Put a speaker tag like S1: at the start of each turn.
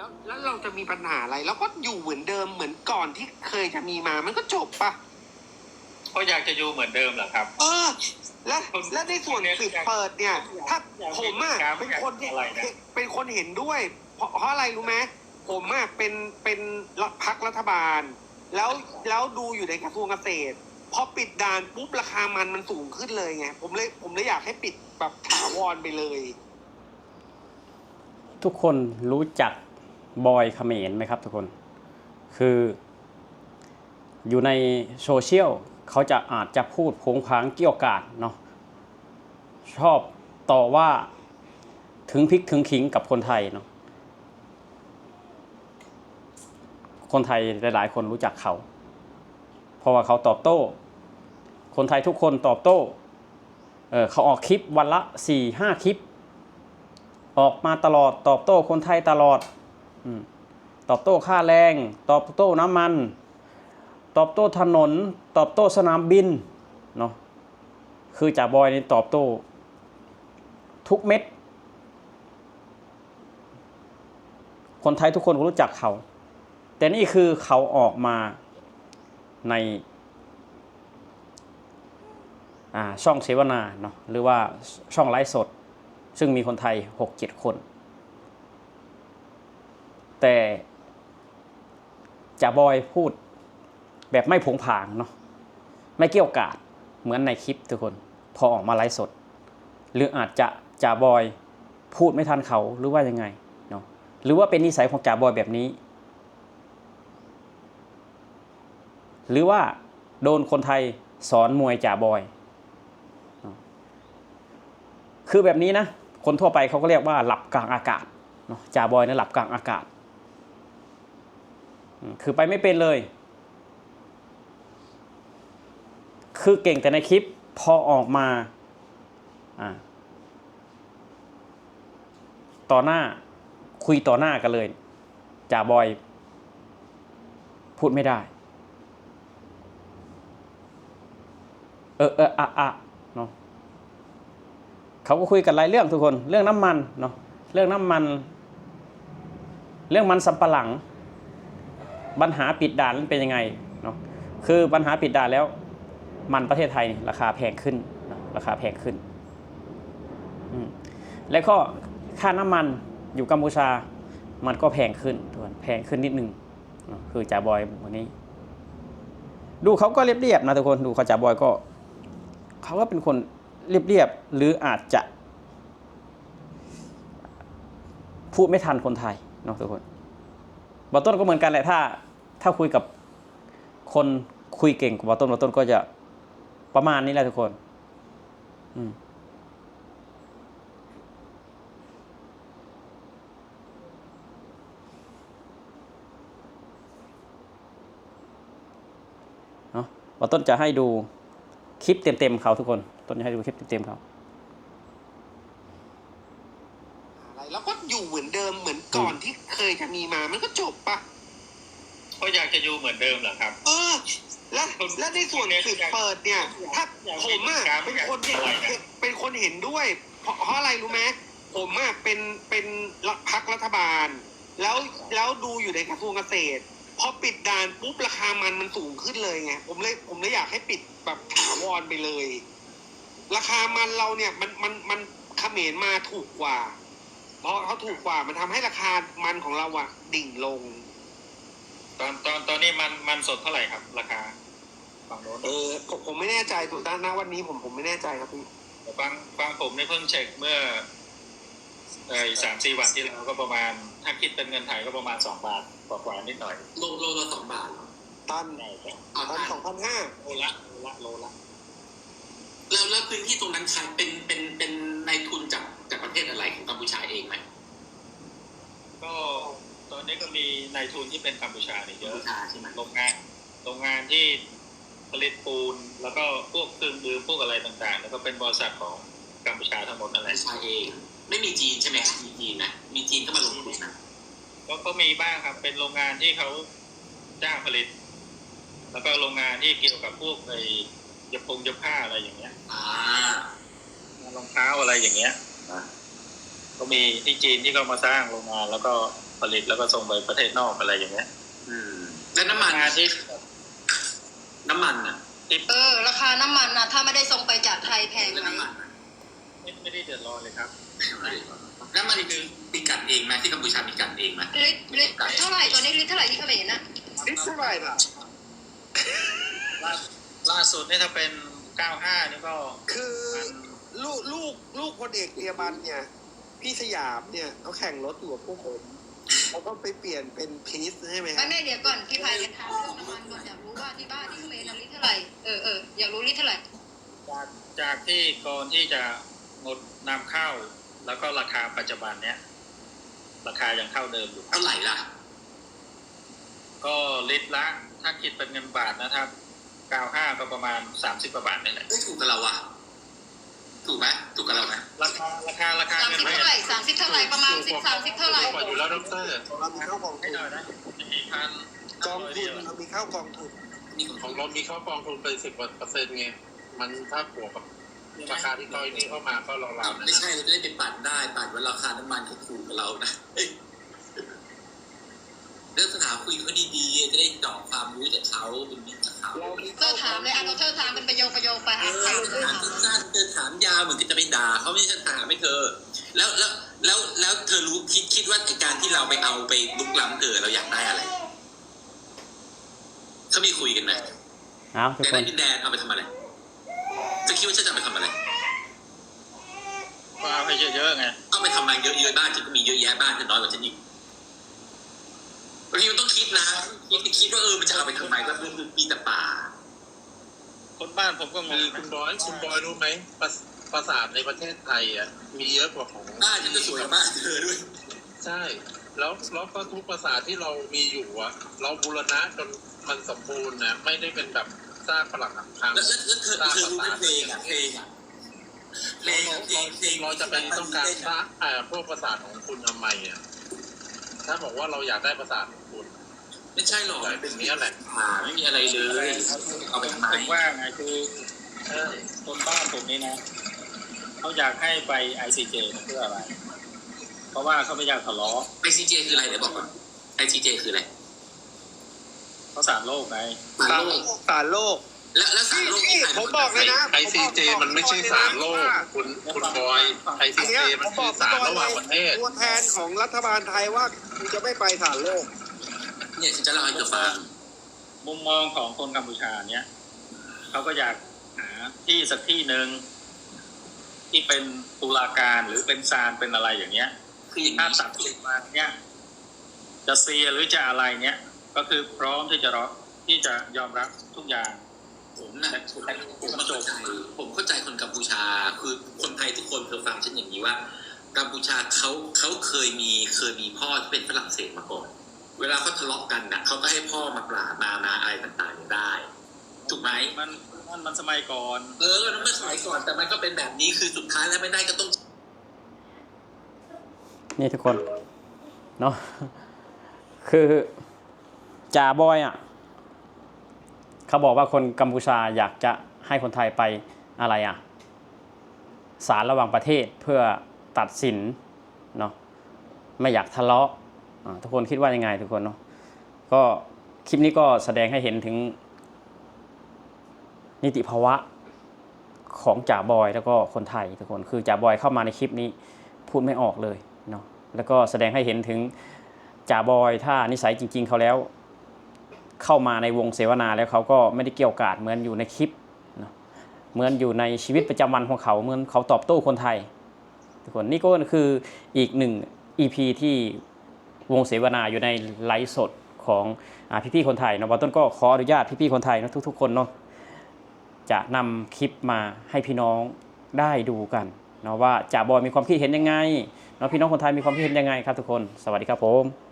S1: แล้วแล้วเราจะมีปัญหาอะไรเราก็อยู่เหมือนเดิมเหมือนก่อนที่เคยจะมีมามันก็จบปะ
S2: ก็อยากจะอยู่เหมือนเดิมเหรอครับ
S1: เออ และและในส่วนปิดเปิดเนี่ย ถ้าผมอะเป็นคนที่
S2: อะไรนะ
S1: เป็นคนเห็นด้วย เพราะเพราะอะไรรู้ไหมผมอะเป็นเป็นพักรัฐบาล แล้วแล้วดูอยู่ในกระทรวงเกษตรพอปิดด่านปุ๊บราคามันมันสูงขึ้นเลยไงผมเลยผมเลยอยากให้ปิดแบบถาวรไปเลย
S3: ทุกคนรู้จัก บอยเขมรไหมครับทุกคน คือ อยู่ในโซเชียลเขาจะอาจจะพูดโผงผางเกี่ยวกาดเนาะชอบต่อว่าถึงพริกถึงขิงกับคนไทยเนาะคนไทยหลาย ๆ คนรู้จักเขา เพราะว่าเขาตอบโต้ คนไทยทุกคนตอบโต้เออเขาออกคลิปวันละ4ี่ห้าคลิป ออกมาตลอดตอบโต้คนไทยตลอด ตอบโต้ค่าแรง ตอบโต้น้ำมัน ตอบโต้ถนน ตอบโต้สนามบินเนาะคือจ่าบอยนี่ตอบโต้ ทุกเม็ด คนไทยทุกคนก็รู้จักเขา แต่นี่คือเขาออกมาในช่องเสวนาเนาะหรือว่าช่องไลฟ์สด ซึ่งมีคนไทย 6-7 คน แต่จ่าบอยพูดแบบไม่ผงผางเนาะไม่เกี่ยวกาดเหมือนในคลิปทุกคน พอออกมาไลฟ์สด หรืออาจจะจ่าบอยพูดไม่ทันเขาหรือว่ายังไงเนาะหรือว่าเป็นนิสัยของจ่าบอยแบบนี้ หรือว่าโดนคนไทยสอนมวยจ่าบอย คือแบบนี้นะ คนทั่วไปเขาก็เรียกว่าหลับกลางอากาศเนาะจ่าบอยนะหลับกลางอากาศ คือไปไม่เป็นเลย คือเก่งแต่ในคลิปพอออกมาต่อหน้าคุยต่อหน้ากันเลยจ่าบอย พูดไม่ได้ เออเอออะอะเนาะเขาก็คุยกันหลายเรื่องทุกคน เรื่องน้ำมันเนาะเรื่องน้ำมัน เรื่องมันสำปะหลัง ปัญหาปิดด่านนั้นเป็นยังไงเนาะคือปัญหาปิดด่านแล้ว มันประเทศไทยราคาแพงขึ้นราคาแพงขึ้น แล้วก็ค่าน้ำมันอยู่กัมพูชา มันก็แพงขึ้นทุกคนแพงขึ้นนิดนึงคือจ่าบอยวันนี้ ดูเขาก็เรียบๆนะทุกคนดูเขาจ่าบอยก็เขาก็เป็นคนเรียบๆหรืออาจจะพูดไม่ทันคนไทยเนาะทุกคนบอต้นก็เหมือนกันแหละถ้า ถ้าคุยกับคนคุยเก่งกว่าบอต้นบอต้นก็จะประมาณนี้แหละทุกคนอืมเนาะบอต้นจะให้ดูคลิปเต็มๆเขาทุกคน ต้นจะให้ดูคลิปเต็มๆเขา
S1: อะไรแล้วก็อยู่เหมือนเดิมเหมือนก่อนที่เคยจะมีมามันก็จบปะ
S2: ก็อยากจะอยู่เหมือนเดิมเหรอครับ
S1: เออ และและในส่วนปิดเปิดเนี่ย ถ้าผมอะเป็นคนที่เป็นคนเห็นด้วย เพราะเพราะอะไรรู้ไหมผมอะเป็นเป็นพักรัฐบาล แล้วแล้วดูอยู่ในกระทรวงเกษตรพอปิดด่านปุ๊บราคามันมันสูงขึ้นเลยไงผมเลยผมเลยอยากให้ปิดแบบถาวรไปเลย ราคามันเราเนี่ยมันมันมันเขมรมาถูกกว่า เพราะเขาถูกกว่ามันทำให้ราคามันของเราอะดิ่งลง
S2: ตอนตอนตอนนี้มันมันสดเท่าไหร่ครับ ราคาฝั่งโน้น
S1: เออผมผมไม่แน่ใจถูกด้านนะวันนี้ผมผมไม่แน่ใจครับพี่
S2: แต่ฟังฟังผมในเพิ่งเช็คเมื่อเออสามสี่วันที่แล้วก็ประมาณ ถ้าคิดเป็นเงินไทยก็ประมาณสองบาทกว่าๆนิดหน่อย
S4: โลโลละสองบาทเหรอ
S1: ตัน
S2: ใช่ครับ
S4: เอา
S1: ตันสองพันห้า
S2: โลละโลละโลละ
S4: แล้วแล้วพื้นที่ตรงนั้นใครเป็นเป็นเป็นนายทุนจากจากประเทศอะไรของกัมพูชาเองไหม
S2: ก็ ตอนนี้ก็มีนายทุนที่เป็นกัมพูชาเนี่ยเย
S4: กัม
S2: อะ
S4: พูชาใช่ไหม
S2: โรงงานโรงงานที่ผลิตปูน แล้วก็พวกเครื่องมือพวกอะไรต่างๆ แล้วก็เป็นบริษัทของกัมพูชาทั้งหมดนั่นแห
S4: กัม
S2: ละ
S4: พูชาเอง ไม่มีจีนใช่ไหมครับมีจีนนะมีจีนก็มาลงทุนนะ
S2: ก็ก็มีบ้างครับ เป็นโรงงานที่เขาจ้างผลิต แล้วก็โรงงานที่เกี่ยวกับพวกไอ้ยบพงยบผ้าอะไรอย่างเงี้ย
S4: อ่า
S2: รองเท้าอะไรอย่างเงี้ยก็มีที่จีนที่เขามาสร้างโรงงานแล้วก็ ผลิตแล้วก็ส่งไปประเทศนอกอะไรอย่างเงี้ย
S4: อืม แล้วน้ำมัน
S2: งานที่
S4: น้ำมันอะ
S5: เออ ราคาน้ำมันนะถ้าไม่ได้ส่งไปจากไทยแพง
S4: แล้ว
S5: ไหม
S4: น้ำมันอะ
S2: ไม่ไม่ได้เดือดร้อนเลยครับ
S4: น้ำมันคือมีกันเองไหมที่กัมพูชามีกันเองไหม
S5: ลิตรลิตรเท่าไหร่ตัวนี้ลิตรเท่าไหร่ที่เขมรนะ
S1: นี่เท่าไหร่ล่ะ
S2: ล่าล่าสุดเนี่ยถ้าเป็น 95 นี่ก็
S1: คือ
S2: มัน
S1: ลูกลูกลูกพลเอกเตียบันเนี่ย พี่สยามเนี่ยเขาแข่งรถอยู่กับพวกผม เขาก็ไปเปลี่ยนเป็นพีซใช่ไหมค
S5: ไม่
S1: รับ
S5: ไม่เดี๋ยวก่อนพี่ไพายจะถามเรื่องน้ำมันก่อนอยากรู้ว่าที่บ้านที่เขมรนะลิตรเท่าไหร่เออเอออยากรู้ลิตรเท่าไหร่
S2: จากจากที่ก่อนที่จะงดนำเข้า แล้วก็ราคาปัจจุบันเนี้ยราคายังเท่าเดิมอยู่
S4: เท่าไหร่ล่ะ
S2: ก็ลิตรละ ถ้าคิดเป็นเงินบาทนะครับ95ก็ประมาณ30กว่าบาทนี่แหละ
S4: เอ้ยถูกกับเราอะ ถูกไหมถูกกับเราไหม
S2: ราคาราคาราคา
S5: สาม
S2: เงิน
S5: สิบ
S2: บา
S5: เท่า
S2: ท
S5: ไหร่สามสิบเท่าไหร่ประมาณสิบสามสิบเท่าไหร่
S6: อยู่แล้วดร
S1: เรามีเข้ากอง
S2: ให้
S1: ทุน
S2: หน่อยนะมีพัน
S1: กองทุนเรามีเข้ากองทุน
S4: นี่ของ
S6: ของเรามีเข้ากองทุนไปสิบกว่าเปอร์เซ็นต์ไงมันถ้าบวกกับราคาที่ก้อยนี่เข้ามาก็ราวๆนะ
S4: ไม่ใช่เราจะได้ไปปั่นได้ปั่นว่าราคาน้ำมันเขาถูกกับเรานะเอ้ยเรื่องสถานคุยเขาดีๆจะได้เจาะความรู้จากเขาเป็นมิตรกับเขา
S1: เรามี
S5: เธอถามเลยอะเราเธอถามเป็นประโยคประโยคไป
S4: เอ
S5: อะ
S4: อ
S5: ถามเธอ
S4: ถาม
S5: ถาม
S4: สั้นๆเธอถามยาวเหมือนกับจะไปด่าเขาไม่ใช่ถามให้เธอ แล้วแล้ว แล้วแล้วเธอรู้คิดคิดว่าไอการที่เราไปเอาไปลุกล้ำเธอเราอยากได้อะไรเขามีคุยกันไหม
S3: เอาทุก
S4: แต่
S3: ค
S4: ใน
S3: น
S4: ดินแดนเอาไปทำอะไรจะคิดว่าฉันจะเอาไปทำอะไร
S2: ก็เอาให้เยอะๆไง
S4: เอาไปทำอะไรเยอะๆบ้านฉันก็มีเยอะแยะบ้านฉันน้อยกว่าฉันอีกบางทีมันต้องคิดนะคิดคิดว่าเออมันจะเอาไปทำไมก็คือมีแต่ป่า
S2: คนบ้านผมก็ง
S6: คื
S2: ง
S6: อคุณบอยคุณบอยรู้ไหมปราปราสาทในประเทศไทยอะมีเยอะกว่าของ
S4: บ้านฉันก็สวยกว่าบ้านเธอด้วย
S6: ใช่ แล้วแล้วก็ทุกปราสาทที่เรามีอยู่อะ เราบูรณะจนมันสมบูรณ์นะไม่ได้เป็นแบบซากปรักหักพัง
S4: แล้วแล้วเธอเธอรู้ไหมเพลงอะเพลงอะเพลง
S6: เรา
S4: อะเพลงเพลง
S6: เราจะไปต้องการสร้างเอ่อพวกปราสาทของคุณทำไมอะถ้าบอกว่าเราอยากได้ปราสาทของคุณ
S4: ไม่ใช่หรอก
S6: อะไรเป็นเนี้ยแหละ
S4: ป่าไม่มีอะไรเลยเอาไปทำไม
S2: ผมว่าไงคือ
S6: ใช่
S2: คนบ้านผมนี่นะเขาอยากให้ไป ICJ นะเพื่ออะไร เพราะว่าเขาไม่อยากทะเลาะ
S4: ไอซีเจคืออะไรเดี๋ยวบอกก่อนไอซีเจคืออะไร
S2: เขาสารโลกไง
S4: สารโลก
S1: สารโลก
S4: แล้วแล้วสารโลก
S1: นี่
S4: ใคร
S1: ผมบอกเลยนะ
S6: ไอซีเจมันไม่ใช่สารโลกคุณคุณบอยไอซี
S1: อัน
S6: เจ
S1: เนี้ย
S6: มั
S1: ผ
S6: น
S1: มบ
S6: คืออก
S1: พี่
S6: สาร
S1: บอย
S6: ระห
S1: เล
S6: ว่าง
S1: ย
S6: ประเทศ
S1: ตัวแทนของรัฐบาลไทยว่าคุณจะไม่ไปสารโลก
S4: เนี่ยฉันจะเล่าให้เธอฟัง
S2: มุมมองของคนกัมพูชาเนี้ยเขาก็อยากหาที่สักที่หนึ่งที่เป็นตุลาการหรือเป็นศาลเป็นอะไรอย่างเงี้ย
S4: คืออย่าง
S2: ถ้า
S4: นี้
S2: ตัดสินมาเนี้ยจะเซียหรือจะอะไรเนี้ยก็คือพร้อมที่จะรอที่จะยอมรับทุกอย่าง
S4: ผมนะผมผมเข้าใจผมเข้าใจคนกัมพูชา คือคนไทยทุกคนเคยฟังฉันอย่างนี้ว่า กัมพูชาเขาเขาเคยมีเคยมีพ่อที่เป็นฝรั่งเศสมาก่อน เวลาเขาทะเลาะกันนะเขาก็ให้พ่อมาปราบมามาอะไรต่างๆอย่างได้ ถูกไหม
S2: มันมันมันสมัยก่อน
S4: เออนั่นเมื่อสมัยก่อนแต่มันก็เป็นแบบนี้คือสุดท้ายแล้วไม่ได้ก็ต้อง
S3: นี่ทุกคนเนาะคือจ่าบอยอะเขาบอกว่าคนกัมพูชาอยากจะให้คนไทยไปอะไรอะศาลระหว่างประเทศเพื่อตัดสินเนาะไม่อยากทะเลาะอ่า ทุกคนคิดว่ายังไงทุกคนเนาะก็คลิปนี้ก็แสดงให้เห็นถึง นิติภาวะของจ่าบอยแล้วก็คนไทยทุกคนคือจ่าบอยเข้ามาในคลิปนี้พูดไม่ออกเลยเนาะแล้วก็แสดงให้เห็นถึงจ่าบอยถ้านิสัยจริง ๆเขาแล้ว เข้ามาในวงเสวนาแล้วเขาก็ไม่ได้เกี่ยวกาดเหมือนอยู่ในคลิปเนาะเหมือนอยู่ในชีวิตประจำวันของเขาเหมือนเขาตอบโต้คนไทย ทุกคนนี่ก็คืออีกหนึ่ง EP ที่ วงเสวนาอยู่ในไลฟ์สดของอพี่ๆคนไทยนะบอต้นก็ขออนุญาตพี่ๆคนไทยนะทุก ๆ คนเนาะจะนำคลิปมาให้พี่น้องได้ดูกันเนาะว่าจ่าบอยมีความคิดเห็นยังไงเนาะพี่น้องคนไทยมีความคิดเห็นยังไงครับทุกคน สวัสดีครับผม